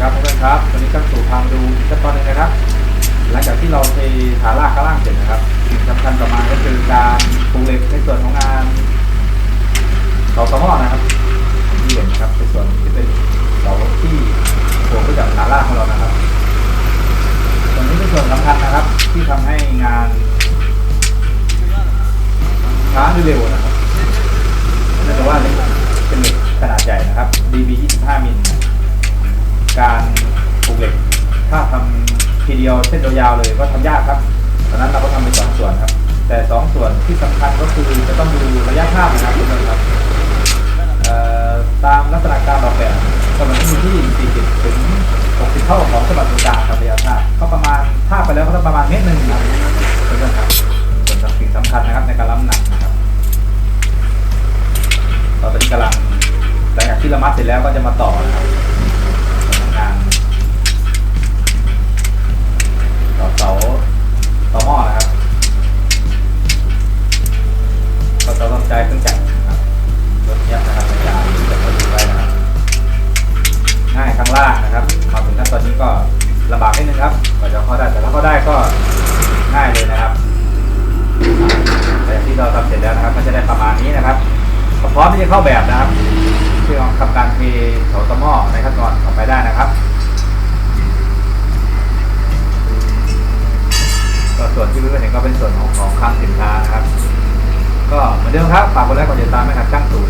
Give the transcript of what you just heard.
ครับเพื่อนครับวันนี้ก็สู่ทางดูอีกขั้นตอนหนึงนะครับ หลังจากที่เราเทฐานรากข้างล่างเสร็จนะครับสิ่งสำคัญต่อมาก็คือการปูเหล็กในส่วนของงานเสาสมอนะครับที่เห็นนะครับในส่วนที่เป็นเสาที่โผล่ขึ้นจากฐานรากของเรานะครับส่วนนี้เป็นส่วนสำคัญนะครับ ที่ทำให้งานช้าหรือเร็วนะครับเนื่องจากว่าเหล็กเป็นเหล็กขนาดใหญ่นะครับ DB 25มิล การปลูกเหล็ก ถ้าทำทีเดียวเส้นยาวๆเลยก็ทำยากครับดังนั้นเราก็ทำเป็นสองส่วนครับ แต่สองส่วนที่สำคัญก็คือจะต้องดูระยะข้ามนะครับทุกท่านครับเอ่อตามลักษณะการออกแบบสมัยนี้ที่40ถึง60 เท่าของฉบับตรงกลางครับระยะข้ามก็ประมาณถ้าไปแล้วก็ต้องประมาณเมตรหนึ่งครับทุกท่านครับส่วนสิ่งสำคัญนะครับในการรับน้ำหนักนะครับ เราตอนนี้กำลังหลังจากที่เรามัดเสร็จแล้วก็จะมาต่อนะครับ ลำบากนิดนึงครับกว่าจะเข้าได้แต่ถ้าเข้าได้ก็ง่ายเลยนะครับแต่ที่เราทำเสร็จแล้วนะครับก็จะได้ประมาณนี้นะครับพร้อมที่จะเข้าแบบนะครับเพื่อทำการเทเสาตะหม้อในขั้นตอนต่อไปได้นะครับก็ส่วนที่เพื่อนๆเห็นก็เป็นส่วนของของคลังสินค้านะครับ ก็เหมือนเดิมครับฝากกดไลค์กดติดตามให้กับช่างตู่แล้วก็แท้ทีมงาน